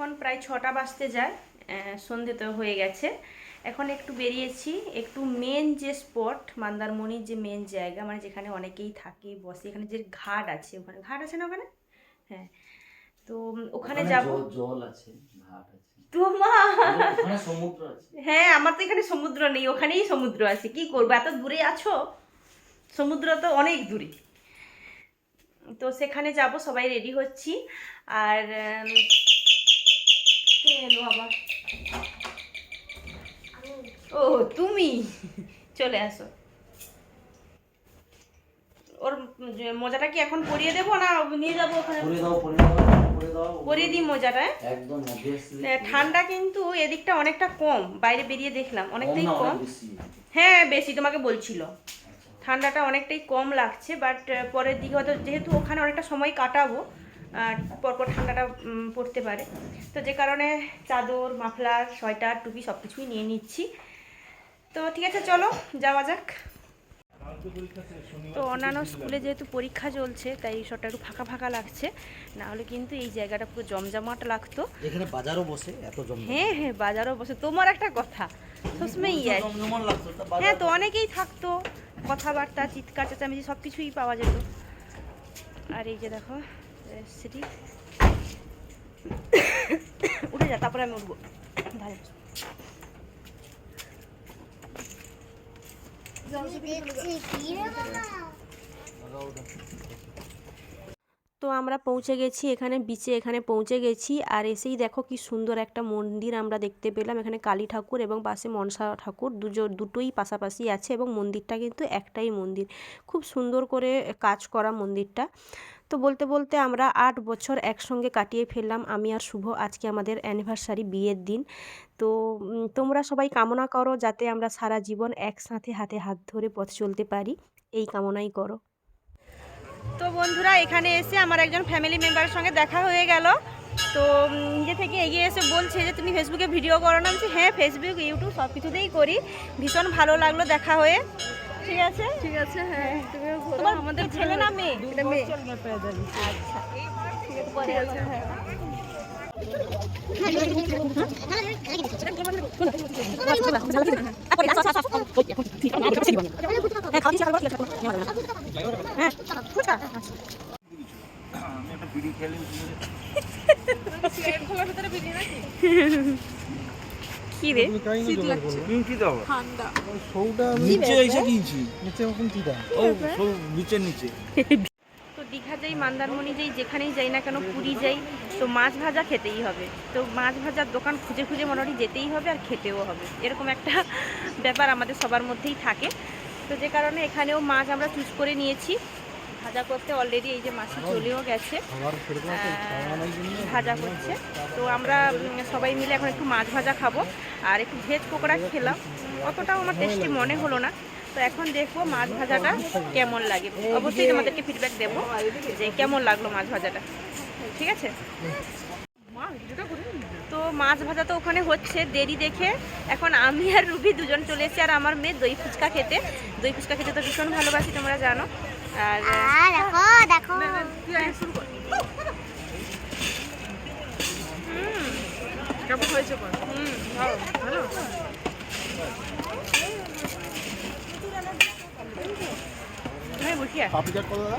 এখন প্রায় ছটা বাজতে যায় সন্ধে তো হয়ে গেছে। এখন একটু বেরিয়েছি একটু মেন যে স্পট মন্দারমণির যে মেন জায়গা মানে যেখানে অনেকেই থাকে বসে এখানে যে ঘাট আছে ওখানে ঘাট আছে না ওখানে? হ্যাঁ তো ওখানে যাব। জল- আছে ঘাট আছে। তোমা সমুদ্র আছে। হ্যাঁ আমার তো এখানে সমুদ্র নেই ওখানেই সমুদ্র আছে কি করব? এত দূরে আছো? সমুদ্র তো অনেক দূরে। তো সেখানে যাব সবাই রেডি হচ্ছি। আর এলো আবার। ও তুমি? চলে আসো। ওর মোজাটা কি এখন পরিয়ে দেবো না নিয়ে যাব ওখানে? পরিয়ে দিই মোজাটা হ্যাঁ? একদম ঠান্ডা কিন্তু এদিকটা অনেকটা কম বাইরে বেরিয়ে দেখলাম অনেকটাই কম। হ্যাঁ বেশি তোমাকে বলছিল। ঠান্ডাটা অনেকটাই কম লাগছে বাট পরের দিকে হয়তো যেহেতু ওখানে অনেকটা সময় কাটাবো পরপর ঠান্ডাটা পড়তে পারে। তো যে কারণে চাদর মাফলার সোয়েটার টুপি সব কিছুই নিয়ে নিচ্ছি। তো ঠিক আছে চলো যাওয়া যাক। তো অন্যান্য স্কুলে যেহেতু পরীক্ষা চলছে তাই সবটা একটু ফাঁকা ফাঁকা লাগছে। না হলে কিন্তু এই জায়গাটা পুরো জমজমাট লাগতো। এখানে বাজারও বসে এত জম হ্যাঁ হ্যাঁ বাজারও বসে। তোমার একটা কথা সবসময় ইয়ার হ্যাঁ তো অনেকেই থাকতো। কথাবার্তা চিৎকার চেঁচামেচি সব কিছুই পাওয়া যেত। আর এই যে দেখো সেটি উঠে যা, তারপরে আমি উঠবো। ভালো। তো আমরা পৌঁছে গেছি এখানে বিচে এখানে পৌঁছে গেছি, আর এসেই দেখো কি সুন্দর একটা মন্দির আমরা দেখতে পেলাম। এখানে কালী ঠাকুর এবং পাশে মনসা ঠাকুর দুজো, দুটোই পাশাপাশি আছে এবং মন্দিরটা কিন্তু একটাই মন্দির। খুব সুন্দর করে কাজ করা মন্দিরটা। তো বলতে বলতে আমরা আট বছর একসঙ্গে কাটিয়ে ফেললাম। আমি আর শুভ আজকে আমাদের অ্যানিভার্সারি বিয়ের দিন। তো তোমরা সবাই কামনা করো যাতে আমরা সারা জীবন একসাথে হাতে হাত ধরে পথ চলতে পারি। এই কামনাই করো। তো বন্ধুরা, এখানে এসে আমার একজন ফ্যামিলি মেম্বারের সঙ্গে দেখা হয়ে গেল। তো নিজে থেকে এগিয়ে এসে বলছে যে, তুমি ফেসবুকে ভিডিও করো না। আমি হ্যাঁ ফেসবুক ইউটিউব সব কিছুতেই করি। ভীষণ ভালো লাগল দেখা হয়ে। ঠিক আছে? ঠিক আছে হ্যাঁ। তোমার আমাদের ছেলে না মেয়ে? এটা মেয়ে। আচ্ছা। ঠিক আছে হ্যাঁ। কি রে? নিচে এসে কিনছি। ও সব নিচের নিচে তো দীঘা যাই মন্দারমণি যাই যেখানেই যাই না কেন পুরী যাই তো মাছ ভাজা খেতেই হবে। তো মাছ ভাজার দোকান খুঁজে খুঁজে মোটামুটি যেতেই হবে আর খেতেও হবে। এরকম একটা ব্যাপার আমাদের সবার মধ্যেই থাকে। তো যে কারণে এখানেও মাছ আমরা চুজ করে নিয়েছি। ভাজা করতে অলরেডি এই যে মাছটা চলেও গেছে। ভাজা করছে। তো আমরা সবাই মিলে এখন একটু মাছ ভাজা খাব আর একটু ভেজ পকোড়া খেলাম। অতটাও আমার টেস্টি মনে হলো না। তো এখন দেখব মাছ ভাজাটা কেমন লাগে। অবশ্যই তোমাদেরকে ফিডব্যাক দেবো যে কেমন লাগল মাছ ভাজাটা। ঠিক আছে? তো মাছ ভাজা তো ওখানে হচ্ছে দেরি দেখে। এখন আমি আর রুবি দুজন চলে এসেছি আর আমার মেয়ে দই ফুচকা খেতে। দই ফুচকা খেতে তো ভীষণ ভালোবাসি তোমরা জানো। আর দেখো দেখো। কেমন হয়েছে হুম ভালো। ভালো? পাপড়ি কত দাদা?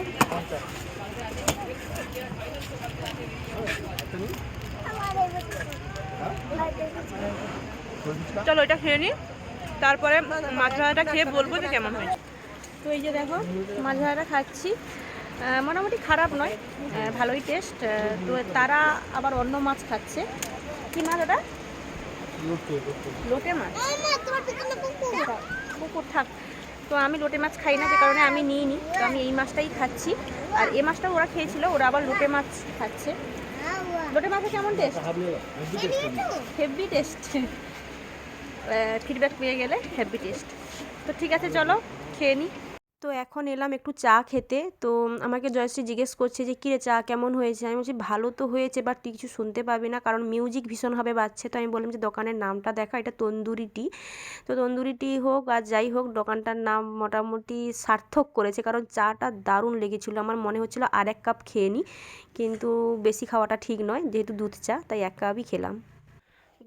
চলো এটা খেয়ে নিই তারপরে মাছ ভাজাটা খেয়ে বলব যে কেমন হয়েছে। তো এই যে দেখো মাছ ভাজাটা খাচ্ছি। মোটামুটি খারাপ নয় ভালোই টেস্ট তো তারা আবার অন্য মাছ খাচ্ছে। কি মাছ ওটা? লোটে মাছ? পুকুর। থাক। তো আমি লোটে মাছ খাই না যে কারণে আমি নিইনি তো আমি এই মাছটাই খাচ্ছি। আর এই মাছটা ওরা খেয়েছিল ওরা আবার লোটে মাছ খাচ্ছে। লোটে মাছের কেমন টেস্ট হেভি টেস্ট ফিডব্যাক পেয়ে গেলে হেভি টেস্ট তো ঠিক আছে চলো খেয়ে নিই তো এখন এলাম একটু চা খেতে। তো আমাকে জয়শ্রী জিজ্ঞেস করছে যে, কিরে চা কেমন হয়েছে? আমি বলছি, ভালো তো হয়েছে বাট তুই কিছু শুনতে পাবি না, কারণ মিউজিক ভীষণভাবে বাজছে তো আমি বললাম যে, দোকানের নামটা দেখা, এটা তন্দুরি টি তো তন্দুরি টি হোক আর যাই হোক, দোকানটার নাম মোটামুটি সার্থক করেছে, কারণ চাটা দারুণ লেগেছিলো। আমার মনে হচ্ছিল আর এক কাপ খেয়ে নিই কিন্তু বেশি খাওয়াটা ঠিক নয়, যেহেতু দুধ চা, তাই এক কাপই খেলাম।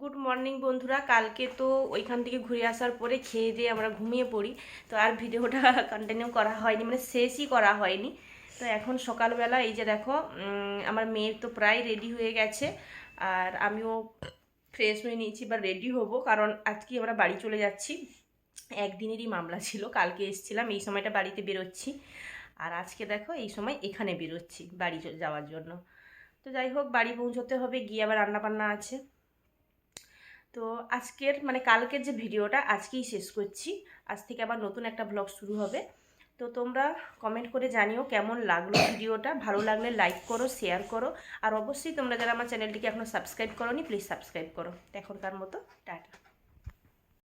গুড মর্নিং বন্ধুরা, কালকে তো ওইখান থেকে ঘুরে আসার পরে খেয়ে দিয়ে আমরা ঘুমিয়ে পড়ি। তো আর ভিডিওটা কন্টিনিউ করা হয়নি মানে শেষই করা হয়নি। তো এখন সকালবেলা এই যে দেখো আমার মেয়ের তো প্রায় রেডি হয়ে গেছে, আর আমিও ফ্রেশ হয়ে নিয়েছি বা রেডি হব, কারণ আজকে আমরা বাড়ি চলে যাচ্ছি। একদিনেরই মামলা ছিল, কালকে এসেছিলাম, এই সময়টা বাড়িতে বেরোচ্ছি। আর আজকে দেখো, এই সময় এখানে বেরোচ্ছি বাড়ি যাওয়ার জন্য। তো যাই হোক, বাড়ি পৌঁছতে হবে, গিয়ে আবার রান্নাবান্না আছে। তো আজকের মানে কালকের যে ভিডিওটা আজকেই শেষ করছি। আজ থেকে আবার নতুন একটা ব্লগ শুরু হবে। তো তোমরা কমেন্ট করে জানিও কেমন লাগল ভিডিওটা। ভালো লাগলে লাইক করো শেয়ার করো। আর অবশ্যই তোমরা যারা আমার চ্যানেলটিকে এখনও সাবস্ক্রাইব করো প্লিজ সাবস্ক্রাইব করো। এখনকার মতো, টাটা।